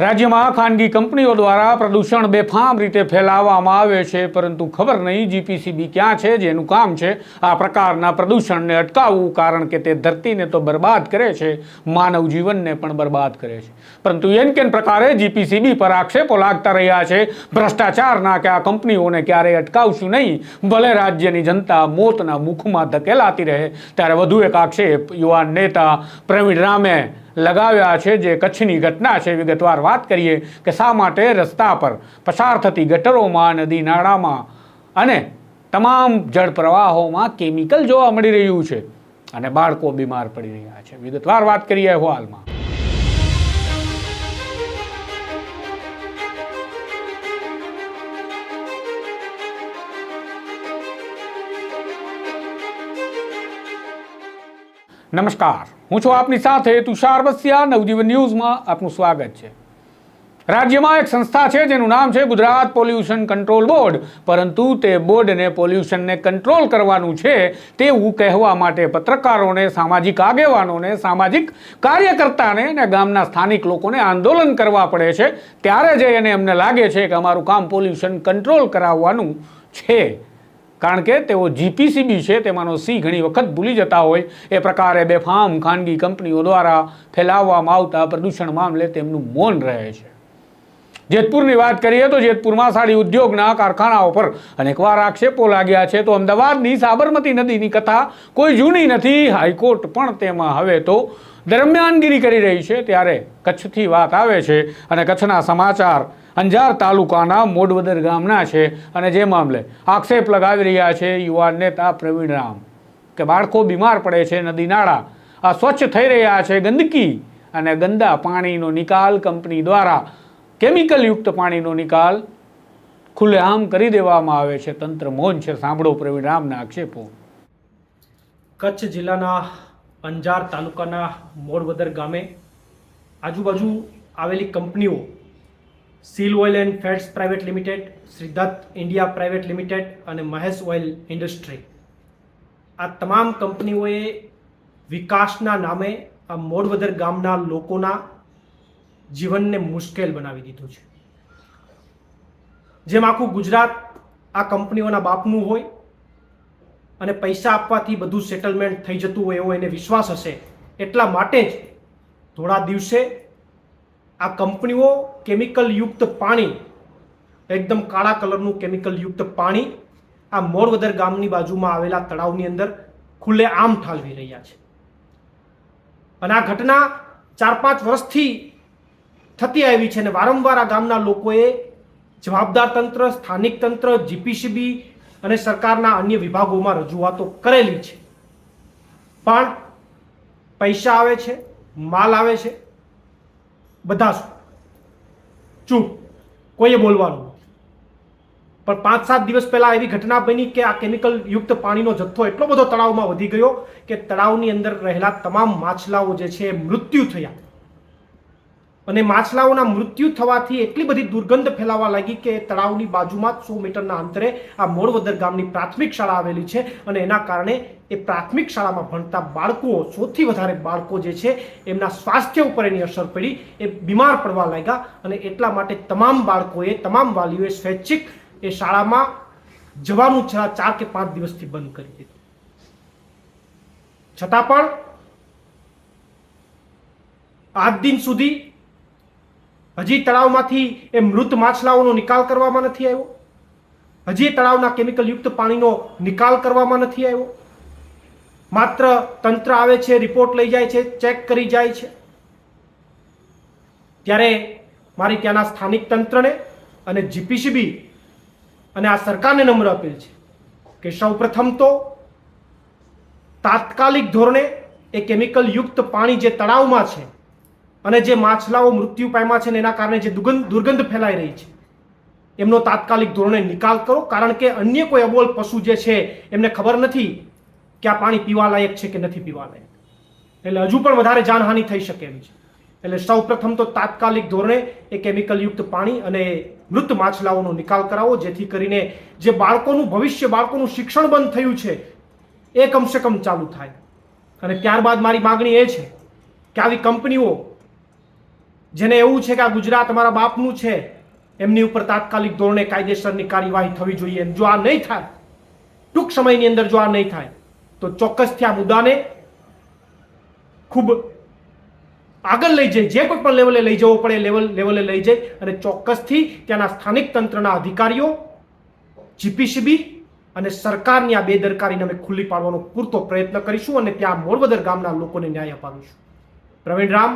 રાજ્યમાં ખાનગી કંપનીઓ દ્વારા પ્રદૂષણ બેફામ રીતે ફેલાવવામાં આવે છે, પરંતુ ખબર નહીં જીપીસીબી ક્યાં છે, જેનું કામ છે આ પ્રકારના પ્રદૂષણને અટકાવવું, કારણ કે તે ધરતીને તો બરબાદ કરે છે, માનવ જીવનને પણ બરબાદ કરે છે. પરંતુ એન કેન પ્રકારે જીપીસીબી પર આક્ષેપો લાગતા રહ્યા છે, ભ્રષ્ટાચારના કે આ કંપનીઓને ક્યારેય અટકાવશું નહીં, ભલે રાજ્યની જનતા મોતના મુખમાં ધકેલાતી રહે. ત્યારે વધુ એક આક્ષેપ યુવાન નેતા પ્રવીણ રામે લગાવ્યા છે, જે કચ્છની ઘટના છે. વિગતવાર વાત કરીએ કે શા માટે રસ્તા પર પસાર થતી ગટરોમાં, નદી નાળામાં અને તમામ જળ પ્રવાહોમાં કેમિકલ જોવા મળી રહ્યું છે અને બાળકો બીમાર પડી રહ્યા છે. વિગતવાર વાત કરીએ અહેવાલમાં. નમસ્કાર. હું છું આપની સાથે તુષાર બસિયા. નવજીવન ન્યૂઝમાં આપનું સ્વાગત છે. રાજ્યમાં એક સંસ્થા છે, જેનું નામ છે ગુજરાત પોલ્યુશન કંટ્રોલ બોર્ડ. પરંતુ તે બોર્ડને પોલ્યુશનને કંટ્રોલ કરવાનું છે તેવું કહેવા માટે પત્રકારોને, સામાજિક આગેવાનોને, સામાજિક કાર્યકર્તાને અને ગામના સ્થાનિક લોકોને આંદોલન કરવા પડે છે. ત્યારે જ એને એમને લાગે છે કે અમારું કામ પોલ્યુશન કંટ્રોલ કરાવવાનું છે. કારણ કે તેઓ જીપીસીબી છે, તેમાંનો સી ઘણી વખત ભૂલી જતા હોય. એ પ્રકારે બેફામ ખાનગી કંપનીઓ દ્વારા ફેલાવવામાં આવતા પ્રદૂષણ મામલે તેમનું મૌન રહે છે. જેતપુરની વાત કરીએ તો જેતપુરમાં સાડી ઉદ્યોગના કારખાનાઓ પર અનેકવાર આક્ષેપો લાગ્યા છે. તો અમદાવાદની સાબરમતી નદીની કથા કોઈ જૂની નથી. હાઈકોર્ટ પણ તેમાં હવે તો દરમિયાનગીરી કરી રહી છે. ત્યારે કચ્છથી વાત આવે છે અને કચ્છના સમાચાર અંજાર તાલુકાના મોડવદર ગામના છે અને જે મામલે આક્ષેપ લગાવી રહ્યા છે યુવાન નેતા પ્રવીણ રામ કે બાળકો બીમાર પડે છે, નદી નાળા, આ સ્વચ્છ થઈ રહ્યા છે, ગંદકી અને ગંદા પાણીનો નિકાલ કંપની દ્વારા કેમિકલયુક્ત પાણીનો નિકાલ ખુલ્લેઆમ કરી દેવામાં આવે છે. તંત્ર મૌન છે. સાંભળો પ્રવીણ રામના આક્ષેપો. કચ્છ જિલ્લાના અંજાર તાલુકાના મોડવદર ગામે આજુબાજુ આવેલી કંપનીઓ seal oil and fats private limited Siddharth India private limited અને મહેશ ઓઇલ ઇન્ડસ્ટ્રી આ તમામ કંપનીઓએ વિકાસના નામે આ મોડવદર ગામના લોકોના જીવનને મુશ્કેલ બનાવી દીધું છે. જેમ આખું ગુજરાત આ કંપનીઓના બાપનું હોય અને પૈસા આપવાથી બધું સેટલમેન્ટ થઈ જતું હોય એવો એને વિશ્વાસ હશે, એટલા માટે જ થોડા દિવસે આ કંપનીઓ કેમિકલયુક્ત પાણી, એકદમ કાળા કલરનું કેમિકલયુક્ત પાણી આ મોરવદર ગામની બાજુમાં આવેલા તળાવની અંદર ખુલ્લે આમ ઠાલવી રહ્યા છે. અને આ ઘટના ચાર પાંચ વર્ષથી થતી આવી છે અને વારંવાર આ ગામના લોકોએ જવાબદાર તંત્ર, સ્થાનિક તંત્ર, જીપીસીબી અને સરકારના અન્ય વિભાગોમાં રજૂઆતો કરેલી છે. પણ પૈસા આવે છે, માલ આવે છે બધા ચૂપ. કોઈએ બોલવાનું પણ પાંચ સાત દિવસ પહેલાં એવી ઘટના બની કે આ કેમિકલ યુક્ત પાણીનો જથ્થો એટલો બધો તળાવમાં વધી ગયો કે તળાવની અંદર રહેલા તમામ માછલાઓ જે છે મૃત્યુ થયા. અને માછલાઓના મૃત્યુ થવાથી એટલી બધી દુર્ગંધ ફેલાવા લાગી કે તળાવની બાજુમાં સો મીટરના અંતરે આ મોળવદર ગામની પ્રાથમિક શાળા આવેલી છે અને એના કારણે એ પ્રાથમિક શાળામાં ભણતા બાળકો, સૌથી વધારે બાળકો જે છે, એમના સ્વાસ્થ્ય ઉપર એની અસર પડી, એ બીમાર પડવા લાગ્યા અને એટલા માટે તમામ બાળકોએ, તમામ વાલીઓએ સ્વૈચ્છિક એ શાળામાં જવાનું છેલ્લા ચાર કે પાંચ દિવસથી બંધ કરી દીધું. છતાં પણ આજ દિન સુધી હજી તળાવમાંથી એ મૃત માછલાઓનો નિકાલ કરવામાં નથી આવ્યો? હજી તળાવના કેમિકલયુક્ત પાણીનો નિકાલ કરવામાં નથી આવ્યો? માત્ર તંત્ર આવે છે, રિપોર્ટ લઈ જાય છે, ચેક કરી જાય છે. ત્યારે મારી ત્યાંના સ્થાનિક તંત્રને અને જીપીસીબી અને આ સરકારને નમ્ર અપીલ છે કે સૌપ્રથમ તો તાત્કાલિક ધોરણે એ કેમિકલ યુક્ત પાણી જે તળાવમાં છે અને જે માછલાઓ મૃત્યુ પામ્યા છે એના કારણે જે દુર્ગંધ દુર્ગંધ ફેલાઈ રહી છે, એમનો તાત્કાલિક ધોરણે નિકાલ કરો. કારણ કે અન્ય કોઈ અબોલ પશુ જે છે, એમને ખબર નથી કે આ પાણી પીવાલાયક છે કે નથી પીવાલાયક. એટલે હજુ પણ વધારે જાનહાનિ થઈ શકે એમ છે. એટલે સૌ પ્રથમ તો તાત્કાલિક ધોરણે એ કેમિકલયુક્ત પાણી અને મૃત માછલાઓનો નિકાલ કરાવો, જેથી કરીને જે બાળકોનું ભવિષ્ય, બાળકોનું શિક્ષણ બંધ થયું છે, એ કમસે કમ ચાલુ થાય. અને ત્યારબાદ મારી માગણી એ છે કે આવી કંપનીઓ જેને એવું છે કે આ ગુજરાત અમારા બાપનું છે, એમની ઉપર તાત્કાલિક ધોરણે કાયદેસરની કાર્યવાહી થવી જોઈએ. જો આ નહીં થાય, ટૂંક સમયની અંદર જો આ નહીં થાય, તો ચોક્કસથી આ મુદ્દાને ખૂબ આગળ લઈ જઈ, જે કોઈ પણ લેવલે લઈ જવો પડે લેવલ, લેવલે લઈ જઈ અને ચોક્કસથી ત્યાંના સ્થાનિક તંત્રના અધિકારીઓ, જીપીસીબી અને સરકારની આ બેદરકારીને અમે ખુલ્લી પાડવાનો પૂરતો પ્રયત્ન કરીશું અને ત્યાં મોરબદર ગામના લોકોને ન્યાય અપાવીશું. પ્રવીણ રામ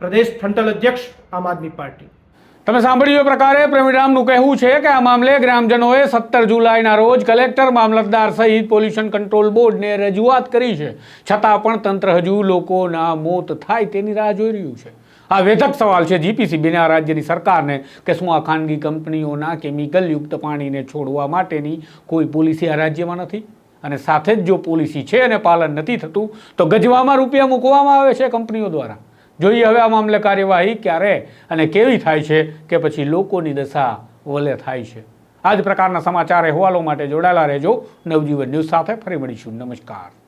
પ્રદેશ ફ્રન્ટલ અધ્યક્ષ આમ આદમી પાર્ટી. તમે સાંભળ્યું એ પ્રકારે પ્રવીણરામનું કહેવું છે કે આ મામલે ગ્રામજનોએ સત્તર જુલાઈના રોજ કલેક્ટર, મામલતદાર સહિત પોલ્યુશન કંટ્રોલ બોર્ડને રજૂઆત કરી છે. છતાં પણ તંત્ર હજુ લોકોના મોત થાય તેની રાહ જોઈ રહ્યું છે. આ વેધક સવાલ છે જીપીસીબીને, આ રાજ્યની સરકારને કે શું આ ખાનગી કંપનીઓના કેમિકલયુક્ત પાણીને છોડવા માટેની કોઈ પોલિસી આ રાજ્યમાં નથી? અને સાથે જ જો પોલિસી છે અને પાલન નથી થતું, તો ગજવામાં રૂપિયા મૂકવામાં આવે છે કંપનીઓ દ્વારા. જોઈએ હવે આ મામલે કાર્યવાહી ક્યારે અને કેવી થાય છે કે પછી લોકોની દશા વલે થાય છે. આ જ પ્રકારના સમાચાર અહેવાલો માટે જોડાયેલા રહેજો. નવજીવન ન્યૂઝ સાથે ફરી મળીશું. નમસ્કાર.